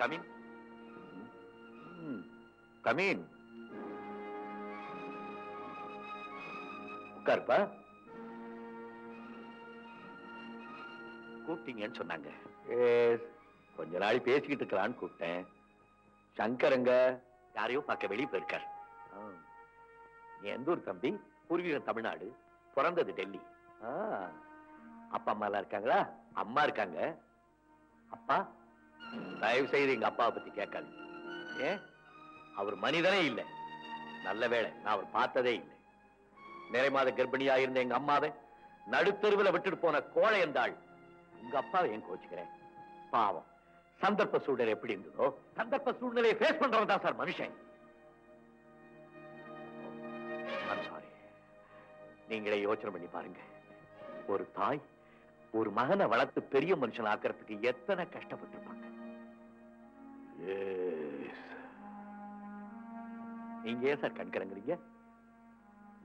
Come in come in உட்காருப்பா கூப்பிட்டீங்கன்னு சொன்னாங்க. கொஞ்ச நாள் பேசிக்கிட்டு இருக்கலான்னு கூப்பிட்டேன். சங்கரங்க? யாரையோ பார்க்க வெளியே போயிருக்கார். எந்த ஊர் தம்பி? பூர்வீகம் தமிழ்நாடு. பிறந்தது டெல்லி. அப்பா அம்மா எல்லாம் இருக்காங்களா? அம்மா இருக்காங்க. அப்பா? தயவு செய்து எங்க அப்பாவை பத்தி கேட்காது ஏன் அவர் மனிதனே இல்லை. நல்ல வேளை நான் அவர் பார்த்ததே இல்லை. நிறை மாத கர்ப்பிணியா இருந்த எங்க அம்மாவை நடுத்தருவில் விட்டுட்டு போன கோழை என்றாள் உங்க அப்பாவை ஏன் கோச்சுக்கிறேன்? பாவம். சந்தர்ப்ப சூழ்நிலை எப்படி இருந்ததோ சந்தர்ப்ப சூழ்நிலையை ஃபேஸ் பண்றவன் தான் சார் மனுஷன். சாரி நீங்களே யோசனை பண்ணி பாருங்க. ஒரு தாய் ஒரு மகனை வளர்த்து பெரிய மனுஷன் ஆக்கிறதுக்கு எத்தனை கஷ்டப்பட்டிருப்பாங்க. Yes. நீங்க ஏன் சார் கண்கிறங்கிறீங்க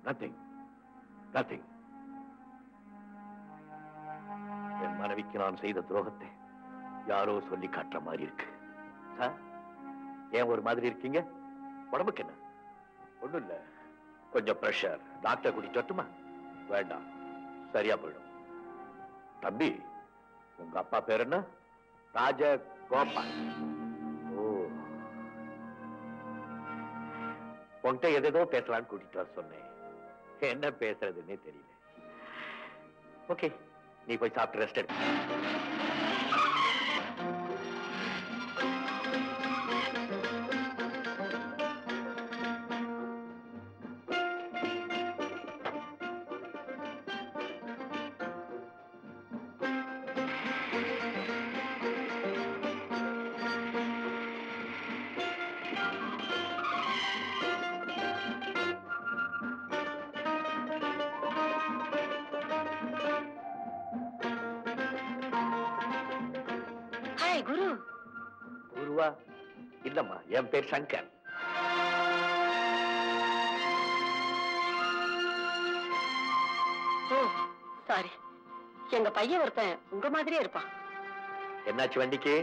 நத்திங் நத்திங் என் மனைவிக்கு நான் செய்த துரோகத்தை யாரோ சொல்லி காட்டுற மாதிரி இருக்கு. சார் ஏன் ஒரு மாதிரி இருக்கீங்க? உடம்புக்கு என்ன? ஒண்ணும் இல்ல. கொஞ்சம் பிரஷர் டாக்டர் கூட்டிட்டு வரட்டுமா? வேண்டாம். சரியா போயிடும். தம்பி உங்க அப்பா பேர் என்ன? ராஜ கோபால் உன்கிட்ட எதேதோ பேசலாம்னு கூட்டிட்டு வர சொன்னேன். என்ன பேசுறதுன்னே தெரியல. ஓகே நீ போய் சாப்பிட்டு ரெஸ்ட் எடு. ஹாய் குரு. குருவா இல்லம்மா என் பேர் சங்கர். ஓ சாரி எங்க பையன் ஒருத்தன் உங்க மாதிரியே இருப்பான். என்னாச்சு வண்டிக்கு?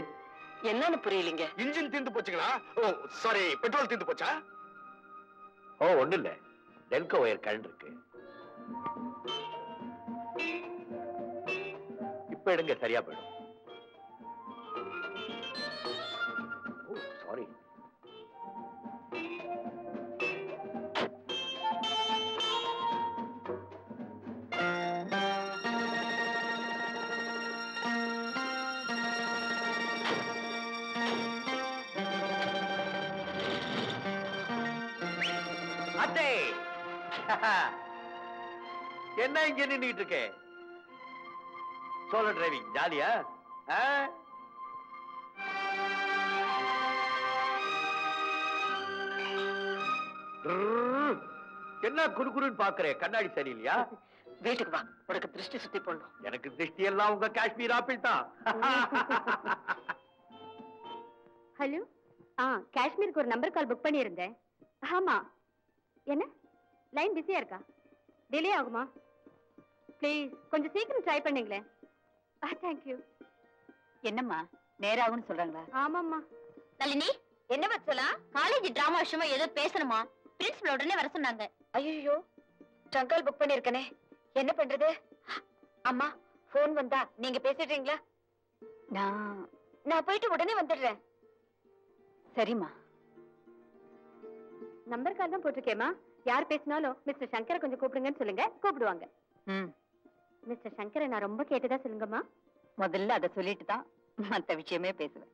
என்னன்னு புரியலீங்க. இன்ஜின் தீர்ந்து போச்சுங்களா? ஓ சாரி பெட்ரோல் தீர்ந்து போச்சா? ஓ ஒண்ணு இல்ல டெல்கோ ஒயர் கழண்டு இருக்கு. இப்ப எடுங்க சரியா போயிடும். என்ன இங்க நின்னுட்டு இருக்க? சோலோ டிரைவிங் ஜாலியா. என்ன குறுகுறுன்னு பாக்குறே? கண்ணாடி சரியில்லையா? வீட்டுக்கு வா. உனக்கு திருஷ்டி சுத்தி போடணும். எனக்கு திருஷ்டி எல்லாம் உங்க காஷ்மீர் ஆப்பிள் தான். ஹலோ? ஆ காஷ்மீருக்கு ஒரு நம்பர் கால் புக் பண்ணியிருந்தேன். ஆமா. என்ன? லைன் பிஸியா இருக்கா? டிலே ஆகுமா? ப்ளீஸ் கொஞ்சம் சீக்கிரம் ட்ரை பண்ணுங்களேன் ஆ தேங்க்யூ என்னம்மா நேராகும்னு சொல்றாங்களா? ஆமாம்மா. நளினி என்ன வச்சலா காலேஜ் டிராமா விஷயமா ஏதோ பேசணுமா? பிரின்சிபல் உடனே வர சொன்னாங்க. ஐயோ ட்ரங்கால் புக் பண்ணிருக்கனே. என்ன பண்றது? அம்மா போன் வந்தா நீங்க பேசிடுறீங்களா? நான் நான் போயிட்டு உடனே வந்துடுறேன். சரிம்மா. நம்பர் கால் தான் போட்டிருக்கேம்மா. யார் பேசினாலும் மிஸ்டர் சங்கரை கொஞ்சம் கூப்பிடுங்கன்னு சொல்லுங்க கூப்பிடுவாங்க. மிஸ்டர் சங்கரை நான் ரொம்ப கேட்டதா சொல்லுங்கம்மா. முதல்ல அதை சொல்லிட்டு தான் மத்த விஷயமே பேசுவேன்.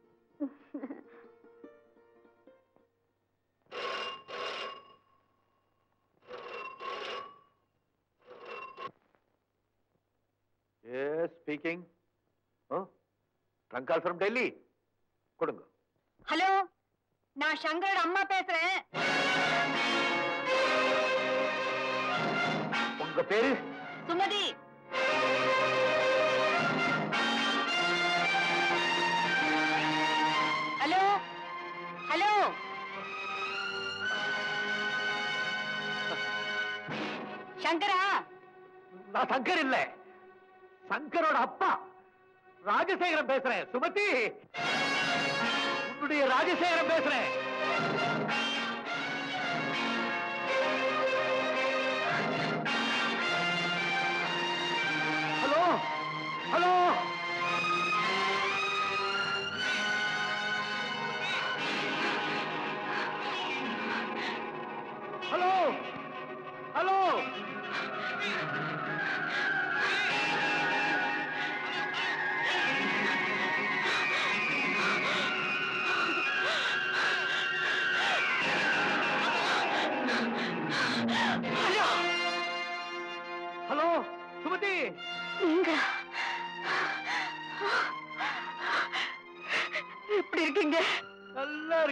Speaking oh trunk call from Delhi கொடுங்க. ஹலோ நான் சங்கரோட அம்மா பேசுறேன். உங்க பேரு? சுமதி. ஹலோ? ஹலோ? சங்கரா? நான் சங்கர் இல்ல. சங்கரோட அப்பா. ராஜசேகரன் பேசுறேன். சுமதி! உன்னுடைய ராஜசேகரம் பேசுறேன்.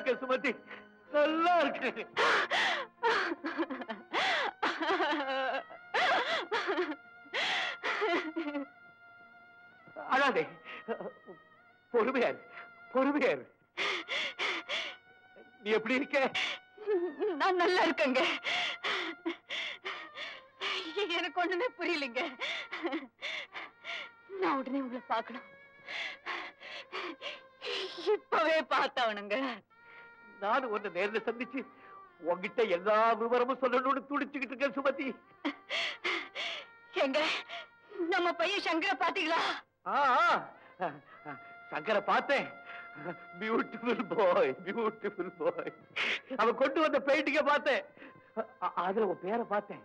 நல்லா இருக்க சுமதி. நல்லா இருக்கு. அழாதே. பொறுமையாரு பொறுமையாரு. நீ எப்படி இருக்க? நான் நல்லா இருக்கேங்க. எனக்கு ஒண்ணுமே புரியலைங்க. நான் உடனே உங்களை பார்க்கணும். இப்பவே பார்த்தவனுங்க நானும் உன்னை நேர்ல சந்திச்சு உன்கிட்ட எல்லா விவரமும் சொல்லணும்னு துடிச்சுக்கிட்டு இருக்கேன் சுமதி. எங்க? நம்ம பையன் சங்கர பாத்தீங்களா சங்கரை பார்த்தேன். பியூட்டிஃபுல் பாய் பியூட்டிஃபுல் பாய் அவன் கொண்டு வந்த பெயிண்டிங்க பார்த்தேன். அதுல உன் பேரை பார்த்தேன்.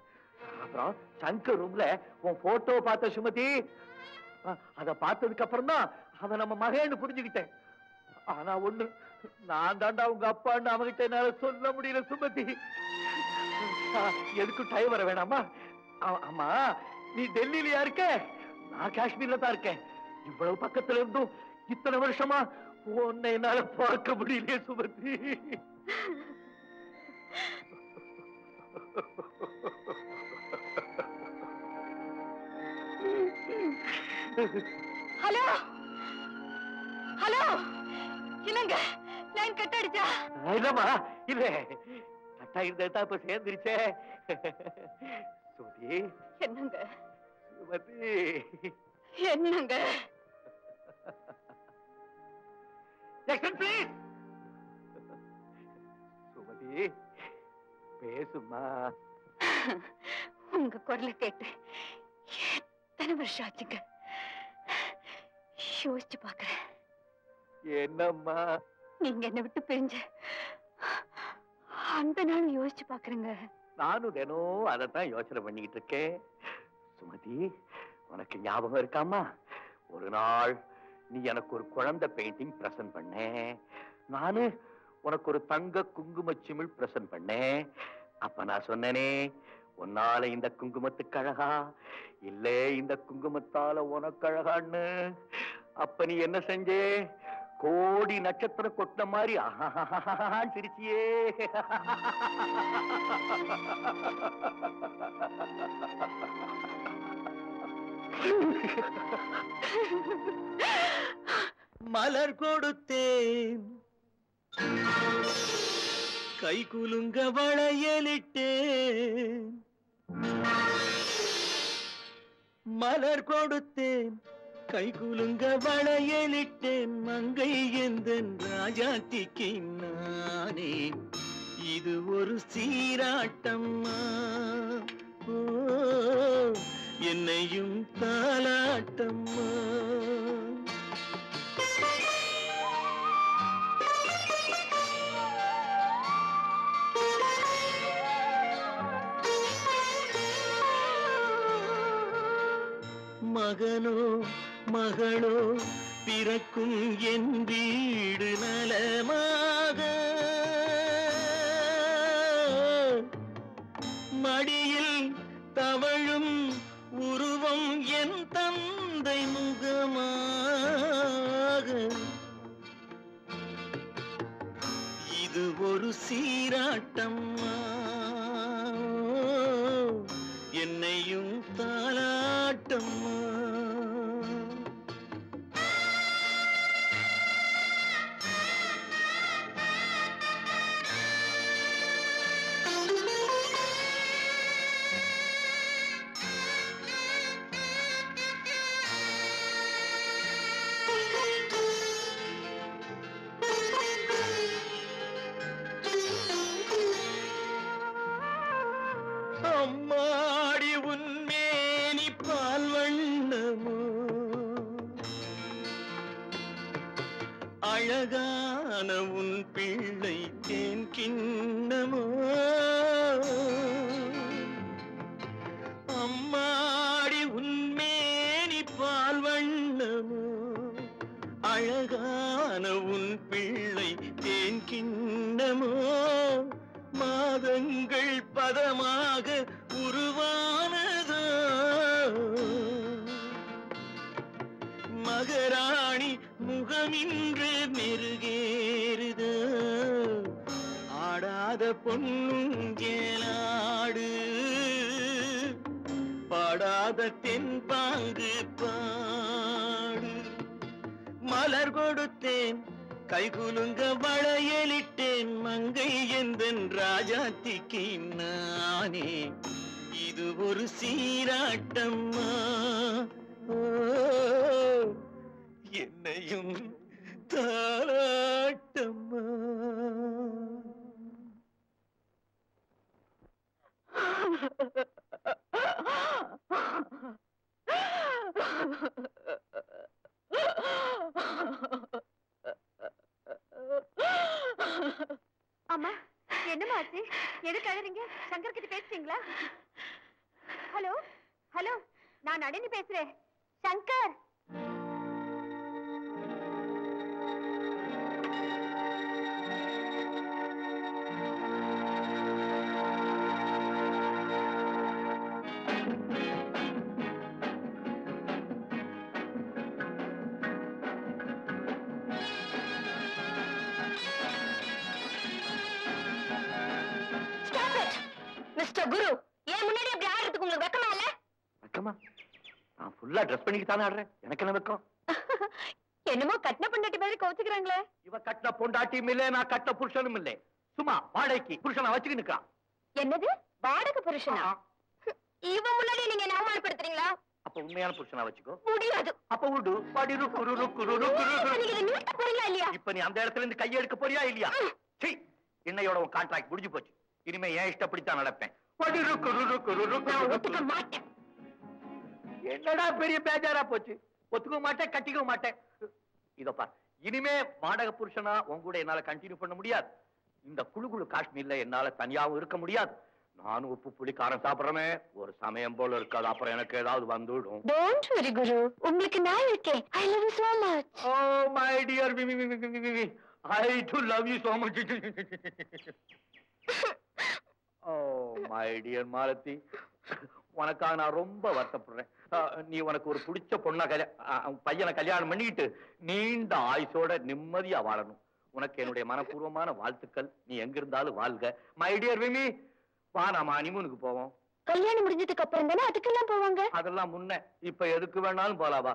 அப்புறம் சங்கர் ரூம்ல உன் போட்டோ பார்த்த சுமதி. அத பார்த்ததுக்கு அப்புறம் தான் அவன் நம்ம மகன்னு புரிஞ்சுக்கிட்டேன். ஆனா ஒண்ணு நான் தாண்டா உங்க அப்பான்னு அவங்கிட்ட என்னால சொல்ல முடியல சுமதி. எதுக்கும் டைம் வர வேணாமா? ஆமா நீ டெல்லியிலயா இருக்க? நான் காஷ்மீர்ல தான் இருக்கேன். இவ்வளவு பக்கத்துல இருந்தும் இத்தனை வருஷமா உன்னை என்னால பார்க்க முடியலையே சுமதி. ஹலோ? ஹலோ? என்னங்க? லைன் கட் அடிச்சா இல்லம்மா இல்ல கட்டா இருந்தா இப்ப சேர்ந்துருச்சே சுமதி என்னங்க சுமதி என்னங்க Jackson, please. சுமதி பேசுமா உங்க குரலை கேட்டு எத்தனை வருஷம் ஆச்சுங்க யோசிச்சு பாக்குறேன் என்னம்மா நீங்க என்ன விட்டு பிரிஞ்ச. அந்த நாள் யோசிச்சு பாக்குறேங்க. நானும் தினம் அதைத்தான் யோசனை பண்ணிக்கிட்டு இருக்கேன். சுமதி உனக்கு ஞாபகம் இருக்காமா? ஒரு நாள் நீ எனக்கு ஒரு குழந்தை பெயிண்டிங் பிரசன்ட் பண்ண நானு உனக்கு ஒரு தங்க குங்கும சிமிழ் பிரசன்ட் பண்ணேன். அப்ப நான் சொன்னேனே உன்னால இந்த குங்குமத்துக்கு அழகா? இல்ல இந்த குங்குமத்தால உனக்கு அழகான்னு. அப்ப நீ என்ன செஞ்சே? கோடி நட்சத்திரம் கொட்ட மாதிரி ஆஹான்னு சிரிச்சியே. மலர் கொடுத்தேன். கை குலுங்க வளையலிட்டேன். மலர் கொடுத்தேன். கை குலுங்க வளையலிட்டேன் மங்கை எந்தன் ராஜாத்திக்கு நானே. இது ஒரு சீராட்டம்மா. என்னையும் தாலாட்டம்மா மகளோ பிறக்கும் என் வீடு நலமாக. மடியில் தவழும் உருவம் என் தந்தை முகமாக. இது ஒரு சீராட்டம்மா அழகான உன் பிள்ளை தேன் கிண்ணமோ? அம்மாடி உன்மேனி பால் வண்ணமோ? அழகான உன் பிள்ளை தேன் கிண்ணமோ? மாதங்கள் பதமாக உருவானதோ? மகராணி முகமின்று மெருகேறுதோ. ஆடாத பொண்ணும் கேளாடு பாடாத தென்பாங்கு பாடு. மலர் கொடுத்தேன் கைகுலுங்க வளையலிட்டேன் மங்கை எந்தன் ராஜாத்திக்கு நானே. இது ஒரு சீராட்டம்மா. ஓ, என்னையும் தாராட்டம்மா அம்மா என்னமா ஆச்சு? எதுக்கு அழுறீங்க? சங்கர் கிட்ட பேசுறீங்களா ஹலோ ஹலோ நான் நளினி பேசுறேன். குரு. ஏன் முன்னாடி அப்படி ஆடுறதுக்கு உங்களுக்கு வெக்கமா இல்ல? வெக்கமா? நான் ஃபுல்லா ட்ரெஸ் பண்ணிக்கிட்டு தானே ஆடுறேன். எனக்கு என்ன வெக்கம்? என்னமோ கட்டின பொண்டாட்டி மாதிரி கோச்சுக்கிறாங்களே. இவ கட்டின பொண்டாட்டியும் இல்ல நான் கட்டின புருஷனும் இல்ல. சும்மா வாடகைக்கு புருஷனை நிக்கான் என்னது? வாடகை புருஷனா? இவன் முன்னாடி நீங்க என்ன அவமானப்படுத்துறீங்களா? அப்ப உண்மையான புருஷனா வச்சுக்கோ. முடியாது. அப்ப விடு படி ருக்கு ருக்கு ருக்கு ருக்கு போறீங்களா இல்லையா? இப்ப நீ அந்த இடத்துல இருந்து கையெடுக்க போறியா இல்லையா? என்னையோட உன் கான்ட்ராக்ட் முடிஞ்சு போச்சு. இனிமே ஏன் இஷ்டப்படித்தான் நடப்பேன். ஒத்துக்க மாட்டேன். என்னடா பெரிய பேஜாரா போச்சு? ஒத்துக்க மாட்டேன் கட்டிக்க மாட்டேன். இதோ பார் இனிமே வாடகை புருஷனா உன் கூட என்னால கண்டினியூ பண்ண முடியாது. இந்த குழு குழு காஷ்மீர்ல என்னால தனியாவும் இருக்க முடியாது. நானும் உப்பு புளி காரம் சாப்பிடுறமே ஒரு சமயம் போல இருக்காது. அப்புறம் எனக்கு ஏதாவது வந்துடும். Don't worry Guru. உங்களுக்கு நான் இருக்கேன். I love you so much oh my dear I do love you so much oh my dear Malathi உனக்காக நான் ரொம்ப வருத்தப்படுறேன் நீ உனக்கு ஒரு பிடிச்ச பொண்ணா கல்யா அஹ், உன் பையனை கல்யாணம் பண்ணிக்கிட்டு நீண்ட ஆயுசோட நிம்மதியா வாழணும் உனக்கு என்னுடைய மனப்பூர்வமான வாழ்த்துக்கள் நீ எங்க இருந்தாலும் வாழ்க மை டியர் விமி வா நாம அனிமூனுக்கு போவோம் கல்யாணம் முடிஞ்சதுக்கு அப்புறம் தானே அதுக்கெல்லாம் போவாங்க அதெல்லாம் முன்ன இப்ப எதுக்கு வேணாலும் போலாவா